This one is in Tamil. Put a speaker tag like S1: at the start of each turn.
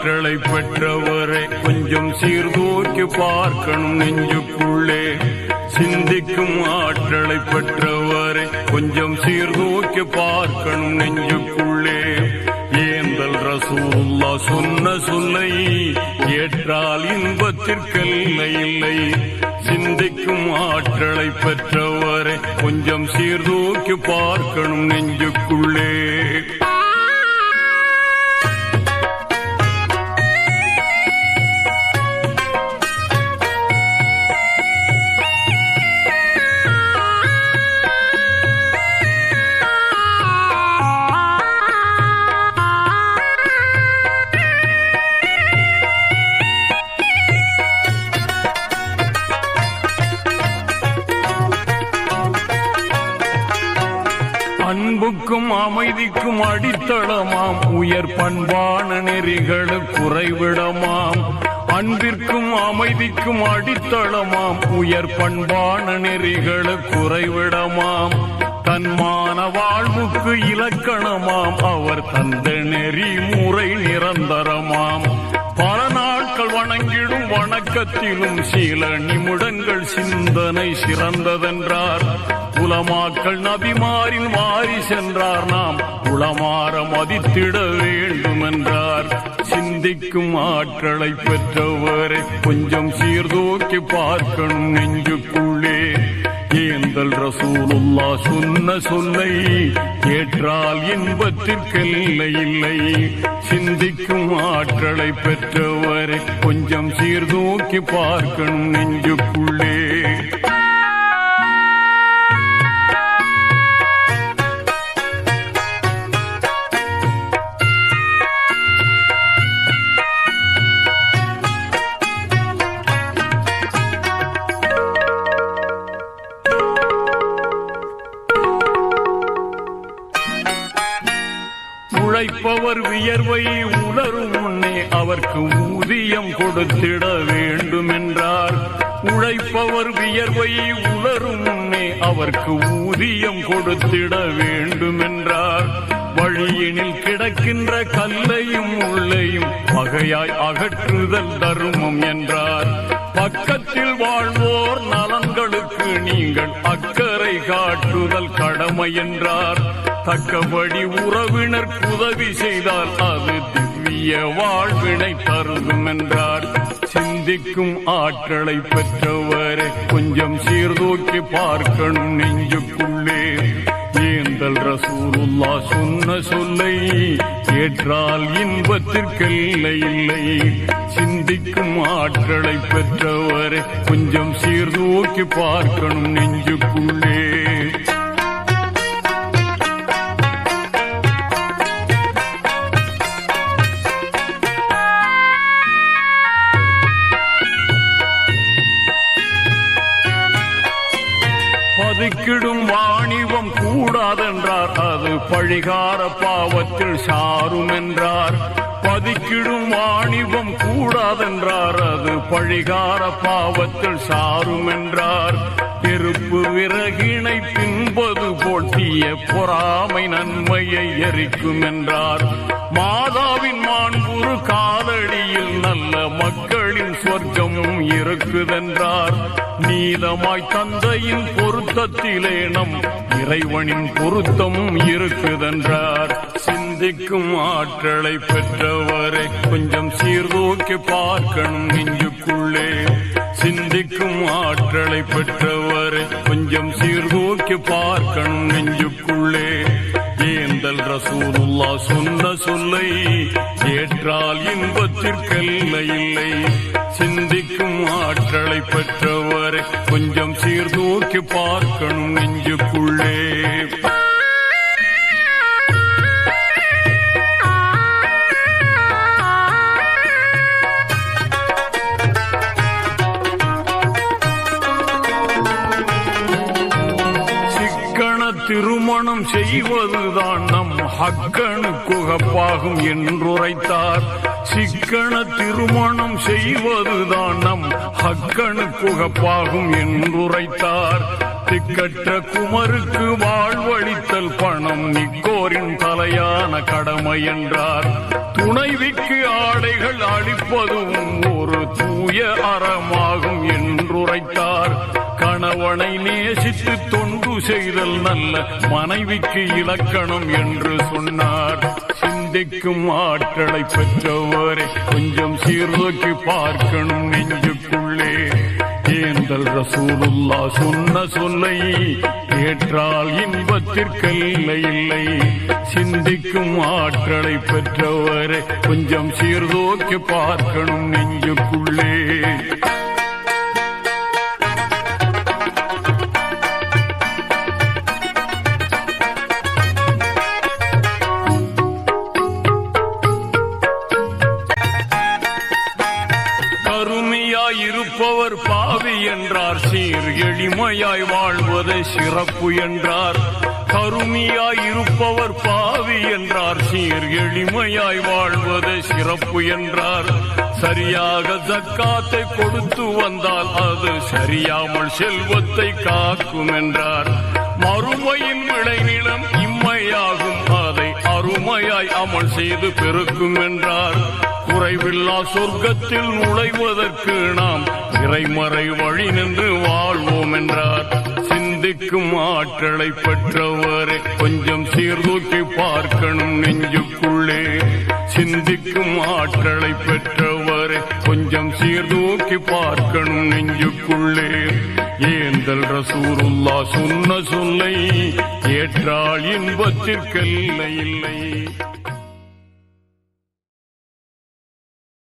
S1: ஆற்றலை பெற்றவரை கொஞ்சம் சீர்தூக்கி பார்க்கணும் நெஞ்சுக்குள்ளே. சிந்திக்கும் ஆற்றலை பெற்றவரை கொஞ்சம் சீர்தூக்கி பார்க்கணும் நெஞ்சுக்குள்ளே. ஏந்தல் ரசூல்லா சொன்ன சொல்லை ஏற்றால் இன்பத்திற்கெல்லை இல்லை. சிந்திக்கும் ஆற்றலை பெற்றவரை கொஞ்சம் சீர்தூக்கி பார்க்கணும் நெஞ்சுக்குள்ளே. அன்புக்கும் அமைதிக்கும் அடித்தளமாம். உயர் பண்பான நெறிகள் குறைவிடமாம். அன்பிற்கும் அமைதிக்கும் அடித்தளமாம். உயர் பண்பான நெறிகள் குறைவிடமாம். தன்மான வாழ்வுக்கு இலக்கணமாம். அவர் தந்த நெறி முறை நிரந்தரமாம். பல நாட்கள் வணங்கிடும் வணக்கத்திலும் சில நிமிடங்கள் சிந்தனை சிறந்ததென்றார். உலமாக்கள் நபிமாரில் மாறி சென்றார் நாம். உளமாற மதித்திட வேண்டும் என்றார் சிந்திக்கும் ஆற்றலை பெற்றவரை கொஞ்சம் சீர்தூக்கி பார்க்கணும் நெஞ்சுக்குள்ளே. ஏந்தல் ரசூலுல்லா சொன்ன சொல்லை ஏற்றால் இன்பத்திற்கெல்லை இல்லை. சிந்திக்கும் ஆற்றலை பெற்றவரை கொஞ்சம் சீர்தூக்கி பார்க்கணும் நெஞ்சுக்குள்ளே. உழைப்பவர் வியர்வை உணரும் முன்னே அவர்க்கு ஊதியம் கொடுத்திட வேண்டும் என்றார் உழைப்பவர் வியர்வை உணரும் முன்னே அவர்க்கு ஊதியம் கொடுத்திட வேண்டும் என்றார் வழியினில் கிடக்கின்ற கல்லையும் உள்ளையும் பகையாய் அகற்றுதல் தருமம் என்றார். பக்கத்தில் வாழ்வோர் நலன்களுக்கு நீங்கள் அக்கறை காட்டுதல் கடமை என்றார். தக்கபடி உறவினர் உதவி செய்தால் அது திவ்ய வாழ்வினை தருகும் என்றார். சிந்திக்கும் ஆற்றலை பெற்றவரை கொஞ்சம் சீர்தூக்கி பார்க்கணும் நெஞ்சுக்குள்ளே. ஏந்தல் ரசூலுல்லா சொன்ன சொல்லை ஏற்றால் இன்பத்திற்கில்லை இல்லை. சிந்திக்கும் ஆற்றலை பெற்றவரை கொஞ்சம் சீர்தூக்கி பார்க்கணும் நெஞ்சுக்குள்ளே. பதுக்கிடும் வாணிபம் கூடாதென்றார். அது பழிகார பாவத்தில் சாரும் என்றார் பதுக்கிடும் வாணிபம் கூடாதென்றார். அது பழிகார பாவத்தில் சாரும் என்றார் நெருப்பு விறகினை பின்பது போட்டிய பொறாமை நன்மையை எரிக்கும் என்றார் மாதாவின் மாண்பு சொர்க்கமும் இருக்குதென்றார். நீதமாய் தந்தையின் பொருத்தத்திலே நம் இறைவனின் பொருத்தமும் இருக்குதென்றார். சிந்திக்கும் ஆற்றலை பெற்றவரை கொஞ்சம் சீர்தூக்கி பார்க்கணும் நெஞ்சுக்குள்ளே. சிந்திக்கும் ஆற்றலை பெற்றவரை கொஞ்சம் சீர்தூக்கி பார்க்கணும் நெஞ்சுக்குள்ளே. ஏந்தல் ரசூலுல்லா சொன்ன சொல்லை ஏற்றால் இன்பத்திற்கெல்லை இல்லை. சிந்திக்கும் ஆற்றலை பெற்றவரை கொஞ்சம் சீர்தூக்கி பார்க்கணும் நெஞ்சுக்குள்ளே. திருமணம் செய்வதுதான் நம் ஹக்கனு குகப்பாகும் என்றுரைத்தார். சிக்கன திருமணம் செய்வதுதான் நம் ஹக்கனு குகப்பாகும் என்றுரைத்தார். திக்கற்ற குமருக்கு வாழ்வழித்தல் பணம் நிக்கோரின் தலையான கடமை என்றார். துணைவிக்கு ஆடைகள் அளிப்பதும் ஒரு தூய அறமாகும் என்றுரைத்தார். கணவனை நேசித்து தொண்டு செய்தல் நல்ல மனைவிக்கு இலக்கணம் என்று சொன்னார். சிந்திக்கும் ஆற்றலை பெற்றவரை கொஞ்சம் சீர்தூக்கி பார்க்கணும் நெஞ்சுக்குள்ளே. ஏந்தல் ரசூலுல்லா சொன்ன சொல்லை ஏற்றால் இன்பத்திற்கில்லை இல்லை. சிந்திக்கும் ஆற்றலை பெற்றவரை கொஞ்சம் சீர்தூக்கி பார்க்கணும் நெஞ்சுக்குள்ளே. உண்மையாய் வாழ்வது சிறப்பு என்றார். கருமையாய் இருப்பவர் பாவி என்றார். சீர் எளிமையாய் வாழ்வது சிறப்பு என்றார். சரியாக ஜக்காத்தை கொடுத்து வந்தால் அது சரியாமல் செல்வத்தை காக்கும் என்றார். மறுமையின் விளைநிலம் இம்மையாகும். அதை அருமையாய் அமல் செய்து பெருக்கும் என்றார். குறைவில்லா சொர்க்கத்தில் நுழைவதற்கு நாம் இறைமறை வழி நின்று வாழ்வோம் என்றார். சிந்திக்கும் ஆற்றலை பெற்றவரை கொஞ்சம் சீர்தூக்கி பார்க்கணும் நெஞ்சுக்குள்ளே. சிந்திக்கும் ஆற்றலை பெற்றவரை கொஞ்சம் சீர்தூக்கி பார்க்கணும் நெஞ்சுக்குள்ளே. ஏந்தல் ரசூருல்லா சொன்ன சொல்லை ஏற்றால் இன்பத்திற்கல்ல இல்லை.